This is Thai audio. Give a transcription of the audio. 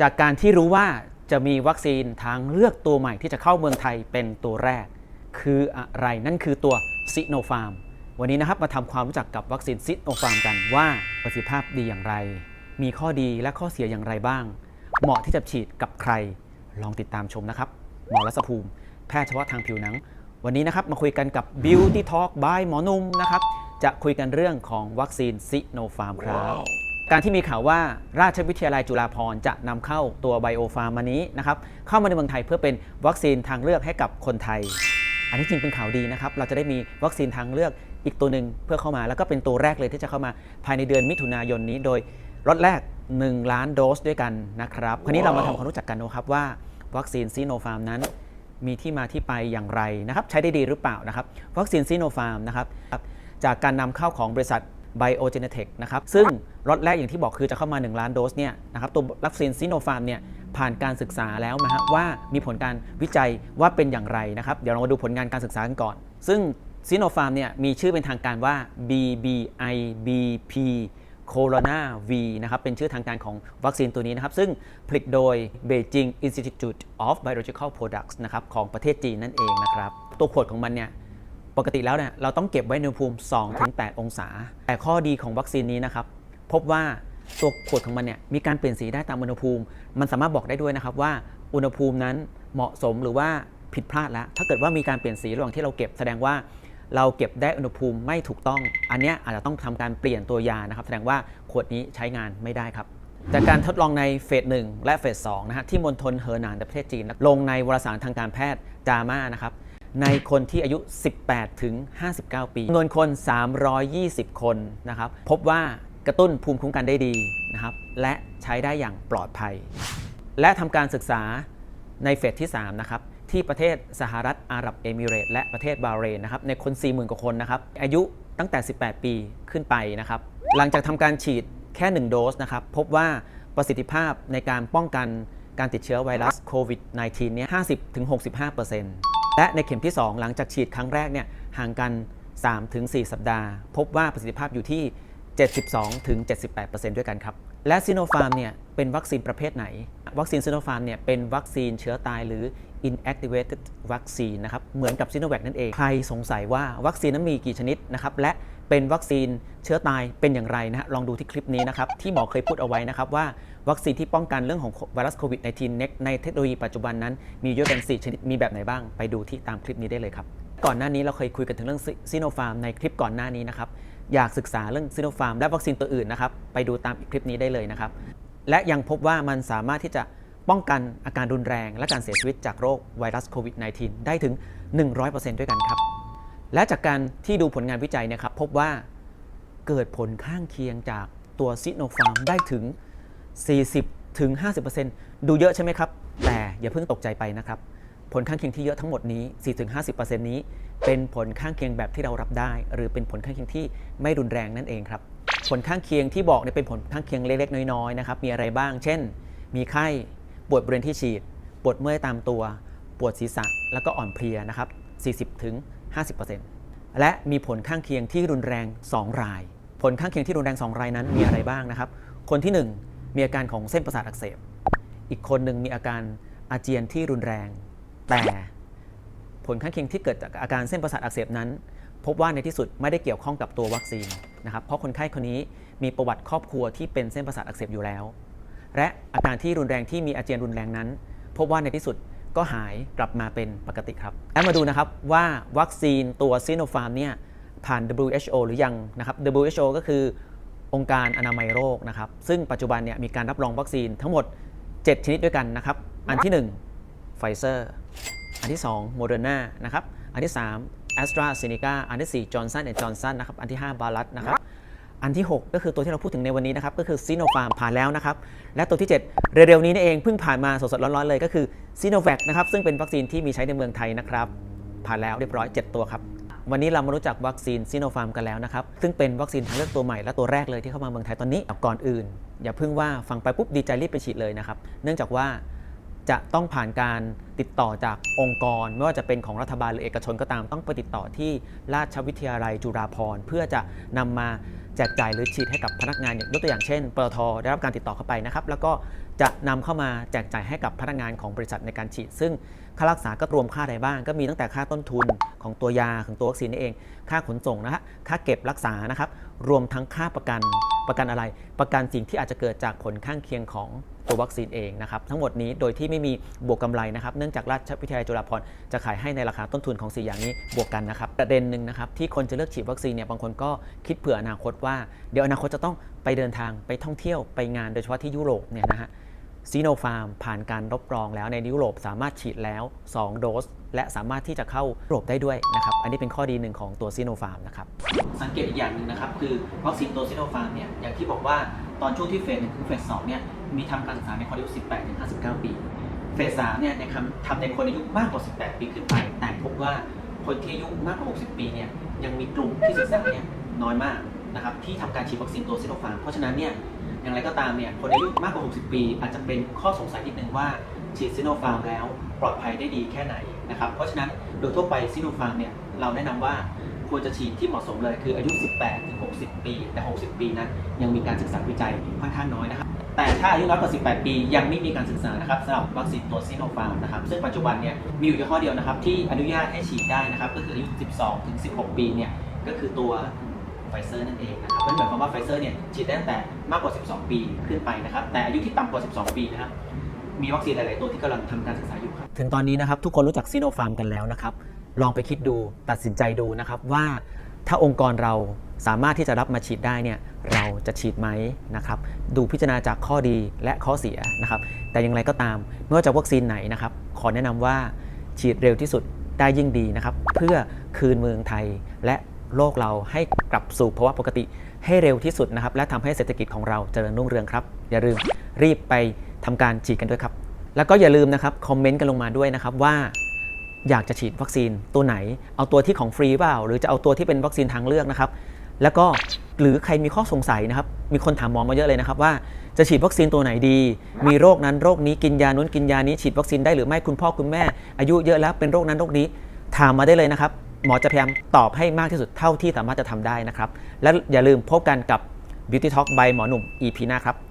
จากการที่รู้ว่าจะมีวัคซีนทางเลือกตัวใหม่ที่จะเข้าเมืองไทยเป็นตัวแรก คืออะไรนั่นคือตัวซิโนฟาร์มวันนี้นะครับมาทำความรู้จักกับวัคซีนซิโนฟาร์มกันว่าประสิทธิภาพดีอย่างไร มีข้อดีและข้อเสียอย่างไรบ้าง เหมาะที่จะฉีดกับใคร ลองติดตามชมนะครับหมอรัศภูมิ แพทย์เฉพาะทางผิวหนัง วันนี้นะครับมาคุยกันกับ Beauty Talk by หมอนุ่มนะครับจะคุยกันเรื่องของวัคซีนซิโนฟาร์มครับ การที่มีข่าวว่าราชวิทยาลัยจุฬาภรณ์จะนำเข้าตัวไบโอฟาร์มานี้นะครับเข้ามาในเมืองไทยเพื่อเป็นวัคซีนทางเลือกให้กับคนไทย อันนี้จริงเป็นข่าวดีนะครับ เราจะได้มีวัคซีนทางเลือกอีกตัวหนึ่งเพื่อเข้ามา แล้วก็เป็นตัวแรกเลยที่จะเข้ามาภายในเดือนมิถุนายนนี้โดยรถแรก 1 ล้านโดสด้วยกันนะครับ คราวนี้เรามาทำความรู้จักกันนะครับว่าวัคซีนซีโนฟาร์มนั้น มีที่มาที่ไปอย่างไรนะครับ ใช้ได้ดีหรือเปล่านะครับ วัคซีนซีโนฟาร์มนะครับจากการนำเข้าของบริษัท Biogenetech นะครับซึ่ง รถแรกอย่างที่บอกคือจะเข้ามา 1 ล้านโดสเนี่ยนะครับตัววัคซีนซีโนฟาร์มเนี่ยผ่านการศึกษาแล้วนะฮะว่ามีผลการวิจัยว่าเป็นอย่างไรนะครับ เดี๋ยวเรามาดูผลงานการศึกษากันก่อน ซึ่งซีโนฟาร์มเนี่ยมีชื่อเป็นทางการว่า BBIBP Corona V นะครับเป็นชื่อทางการของวัคซีนตัวนี้นะครับ ซึ่งผลิตโดย Beijing Institute of Biological Products นะครับของประเทศจีนนั่นเองนะครับ ตัวขวดของมันเนี่ยปกติแล้วเนี่ยเราต้องเก็บไว้ในอุณหภูมิ 2-8 องศา แต่ข้อดีของวัคซีนนี้นะครับ พบว่าตัวขวดของมันเนี่ยมีการเปลี่ยนสีได้ตามอุณหภูมิ มันสามารถบอกได้ด้วยนะครับว่าอุณหภูมินั้นเหมาะสมหรือว่าผิดพลาดแล้ว ถ้าเกิดว่ามีการเปลี่ยนสีระหว่างที่เราเก็บแสดงว่าเราเก็บได้อุณหภูมิไม่ถูกต้อง อันนี้อาจจะต้องทำการเปลี่ยนตัวยานะครับ แสดงว่าขวดนี้ใช้งานไม่ได้ครับ จากการทดลองในเฟส 1 และเฟส 2 นะฮะที่มณฑลเหอหนานในประเทศจีน ลงในวารสารทางการแพทย์จามานะครับ ในคนที่อายุ 18 ถึง 59 ปีจำนวนคน 320 คนนะครับ พบว่า กระตุ้นภูมิคุ้มกันได้ดีนะครับ และใช้ได้อย่างปลอดภัย และทำการศึกษาในเฟสที่ 3 นะครับ ที่ประเทศสหรัฐอาหรับเอมิเรตส์และประเทศบาเรนนะครับ ในคน 40,000 กว่าคนนะครับ อายุตั้งแต่ 18 ปีขึ้นไปนะครับ หลังจากทำการฉีดแค่ 1 โดสนะครับ พบว่าประสิทธิภาพในการป้องกันการติดเชื้อไวรัสโควิด -19 เนี่ย50-65%และในเข็มที่ 2 หลังจากฉีดครั้งแรกเนี่ยห่างกัน 3-4 สัปดาห์ พบว่าประสิทธิภาพอยู่ที่ 72-78%ด้วยกันครับ และซีโนฟาร์มเนี่ยเป็นวัคซีนประเภทไหน วัคซีนซีโนฟาร์มเนี่ยเป็นวัคซีนเชื้อตายหรือ inactivated vaccine นะครับ เหมือนกับซีโนแวคนั่นเอง ใครสงสัยว่าวัคซีนนั้นมีกี่ชนิดนะครับ และเป็นวัคซีนเชื้อตายเป็นอย่างไรนะฮะ ลองดูที่คลิปนี้นะครับ ที่หมอเคยพูดเอาไว้นะครับว่าวัคซีนที่ป้องกันเรื่องของไวรัสโควิด -19 ในเทคโนโลยีปัจจุบันนั้นมีเยอะเป็น4ชนิด มีแบบไหนบ้าง ไปดูที่ตามคลิปนี้ได้เลยครับ ก่อนหน้านี้เราเคยคุยกันถึงเรื่องซีโนฟาร์มในคลิปก่อนหน้านี้นะครับ อยากศึกษาเรื่องซีโนฟาร์มและวัคซีนตัวอื่นนะครับ ไปดูตามคลิปนี้ได้เลยนะครับ และยังพบว่ามันสามารถที่จะป้องกันอาการรุนแรง และการเสียชีวิตจากโรคไวรัสโควิด -19 ได้ถึง 100%ด้วยกันครับ และจากการที่ดูผลงานวิจัยนะครับ พบว่าเกิดผลข้างเคียงจากตัวซิโนฟาร์มได้ถึง 40ถึง50%ดูเยอะใช่ไหมครับ แต่อย่าเพิ่งตกใจไปนะครับ ผลข้างเคียงที่เยอะทั้งหมดนี้ 4-50%นี้ เป็นผลข้างเคียงแบบที่เรารับได้ หรือเป็นผลข้างเคียงที่ไม่รุนแรงนั่นเองครับ ผลข้างเคียงที่บอกเนี่ยเป็นผลข้างเคียงเล็กๆ น้อยๆนะครับ มีอะไรบ้าง เช่น มีไข้ ปวดบริเวณที่ฉีด ปวดเมื่อยตามตัว ปวดศีรษะ แล้วก็อ่อนเพลียนะครับ 40-50%และมีผลข้างเคียงที่รุนแรง 2 ราย ผลข้างเคียงที่รุนแรง 2 รายนั้นมีอะไรบ้างนะครับ คนที่ 1 มีอาการของเส้นประสาทอักเสบ อีกคนหนึ่งมีอาการอาเจียนที่รุนแรง แต่ผลข้างเคียงที่เกิดจากอาการเส้นประสาทอักเสบนั้น พบว่าในที่สุดไม่ได้เกี่ยวข้องกับตัววัคซีนนะครับเพราะคนไข้คนนี้มีประวัติครอบครัวที่เป็นเส้นประสาทอักเสบอยู่แล้ว และอาการที่รุนแรงที่มีอาเจียนรุนแรงนั้น พบว่าในที่สุดก็หายกลับมาเป็นปกติครับแล้วมาดูนะครับว่าวัคซีนตัวซีโนฟาร์มเนี่ยผ่าน WHO หรือยังนะครับ WHO ก็คือองค์การอนามัยโรคนะครับ ซึ่งปัจจุบันเนี่ยมีการรับรองวัคซีนทั้งหมด 7 ชนิดด้วยกันนะครับ อันที่ 1 Pfizer อันที่2 Moderna นะครับ อันที่3 AstraZeneca อันที่4 Johnson Johnson นะครับ อันที่5 b a r a t นะครับ อันที่ 6 ก็คือตัวที่เราพูดถึงในวันนี้นะครับ ก็คือซีโนฟาร์มผ่านแล้วนะครับ และตัวที่ 7 เร็วๆนี้นี่เองเพิ่งผ่านมาสดๆร้อนๆเลยก็คือซีโนแวคนะครับ ซึ่งเป็นวัคซีนที่มีใช้ในเมืองไทยนะครับ ผ่านแล้วเรียบร้อย 7 ตัวครับวันนี้เรามารู้จักวัคซีนซีโนฟาร์มกันแล้วนะครับ ซึ่งเป็นวัคซีนทางเลือกตัวใหม่และตัวแรกเลยที่เข้ามาเมืองไทยตอนนี้ ก่อนอื่น อย่าเพิ่งว่าฟังไปปุ๊บดีใจรีบไปฉีดเลยนะครับ เนื่องจากว่า จะต้องผ่านการติดต่อจากองค์กร ไม่ว่าจะเป็นของรัฐบาลหรือเอกชนก็ตามต้องไปติดต่อที่ราชวิทยาลัยจุฬาภรณ์เพื่อจะนำมาแจกจ่ายหรือฉีดให้กับพนักงานอย่างยกตัวอย่างเช่นปตทได้รับการติดต่อเข้าไปนะครับ แล้วก็จะนำเข้ามาแจกจ่ายให้กับพนักงานของบริษัทในการฉีด ซึ่งค่ารักษาก็รวมค่าใดบ้าง ก็มีตั้งแต่ค่าต้นทุนของตัวยาของตัววัคซีนนี่เอง ค่าขนส่งนะฮะค่าเก็บรักษานะครับ รวมทั้งค่าประกันประกันอะไร ประกันสิ่งที่อาจจะเกิดจากผลข้างเคียงของ ตัววัคซีนเองนะครับทั้งหมดนี้โดยที่ไม่มีบวกกำไรนะครับเนื่องจากราชวิทยาลัยจุฬาภรณ์จะขายให้ในราคาต้นทุนของ 4 อย่างนี้บวกกันนะครับประเด็นหนึ่งนะครับที่คนจะเลือกฉีดวัคซีนเนี่ยบางคนก็คิดเผื่ออนาคตว่า เดี๋ยวอนาคตจะต้องไปเดินทางไปท่องเที่ยวไปงานโดยเฉพาะที่ยุโรปเนี่ยนะฮะซีโนฟาร์มผ่านการรับรองแล้วในยุโรปสามารถฉีดแล้ว 2 โดส และสามารถที่จะเข้ายุโรปได้ด้วยนะครับ อันนี้เป็นข้อดีหนึ่งของตัวซีโนฟาร์มนะครับ สังเกตอีกอย่างหนึ่งนะครับ คือวัคซีนตัวซีโนฟาร์มเนี่ยอย่างที่บอกว่าตอนช่วงที่เฟสหนึ่งถึงเฟสสองเนี่ย มีทำการศึกษาในคนอายุ 18ถึง59 ปี เฟสสามเนี่ยในคำทำในคนอายุมากกว่า 18 ปีขึ้นไป แต่พบว่าคนที่อายุมากกว่า 60 ปีเนี่ยยังมีกลุ่มที่ศึกษาเนี่ยน้อยมากนะครับที่ทำการฉีดวัคซีนตัวซีโนฟาร์มเพราะฉะนั้นเนี่ยอย่างไรก็ตามเนี่ยคนอายุมากกว่า 60 ปี อาจจะเป็นข้อสงสัยนิดนึงว่าฉีดซิโนฟาร์มแล้วปลอดภัยได้ดีแค่ไหนนะครับเพราะฉะนั้นโดยทั่วไปซิโนฟาร์มเนี่ยเราแนะนำว่าควรจะฉีดที่เหมาะสมเลยคืออายุ 18 ถึง 60 ปี แต่ 60 ปีนั้นยังมีการศึกษาวิจัยค่อนข้างน้อยนะครับ แต่ถ้าอายุน้อยกว่า 18 ปี ยังไม่มีการศึกษานะครับสำหรับวัคซีนตัวซิโนฟาร์มนะครับซึ่งปัจจุบันเนี่ยมีอยู่ยี่ห้อเดียวนะครับที่อนุญาตให้ฉีดได้นะครับก็คืออายุ 12 ถึง 16 ปีเนี่ยก็คือตัวไฟเซอร์นั่นเองนะครับนั่นหมายความว่าไฟเซอร์เนี่ยฉีดได้ตั้งแต่มากกว่า 12 ปีขึ้นไปนะครับแต่อายุที่ต่ำกว่า 12 ปีนะครับมีวัคซีนหลาย ๆ ตัวที่กำลังทำการศึกษาอยู่ครับถึงตอนนี้นะครับทุกคนรู้จักซีโนฟาร์มกันแล้วนะครับลองไปคิดดูตัดสินใจดูนะครับว่าถ้าองค์กรเรา สามารถที่จะรับมาฉีดได้เนี่ยเราจะฉีดไหมนะครับดูพิจารณาจากข้อดีและข้อเสียนะครับแต่อย่างไรก็ตามไม่ว่าจะวัคซีนไหนนะครับขอแนะนำว่าฉีดเร็วที่สุดได้ยิ่งดีนะครับเพื่อคืนเมืองไทยและโลกเราให้กลับสู่ภาวะปกติให้เร็วที่สุดนะครับและทำให้เศรษฐกิจของเราเจริญรุ่งเรืองครับ อย่าลืมรีบไปทำการฉีดกันด้วยครับ แล้วก็อย่าลืมนะครับคอมเมนต์กันลงมาด้วยนะครับว่าอยากจะฉีดวัคซีนตัวไหน เอาตัวที่ของฟรีเปล่า หรือจะเอาตัวที่เป็นวัคซีนทางเลือกนะครับ แล้วก็หรือใครมีข้อสงสัยนะครับ มีคนถามหมอมาเยอะเลยนะครับว่าจะฉีดวัคซีนตัวไหนดี มีโรคนั้นโรคนี้กินยานู้นกินยานี้ฉีดวัคซีนได้หรือไม่คุณพ่อคุณแม่ อายุเยอะแล้วเป็นโรคนั้นโรคนี้ถามมาได้เลยนะครับ หมอจะพยายามตอบให้มากที่สุดเท่าที่สามารถจะทำได้นะครับ และอย่าลืมพบกันกับ Beauty Talk by หมอหนุ่ม EP หน้าครับ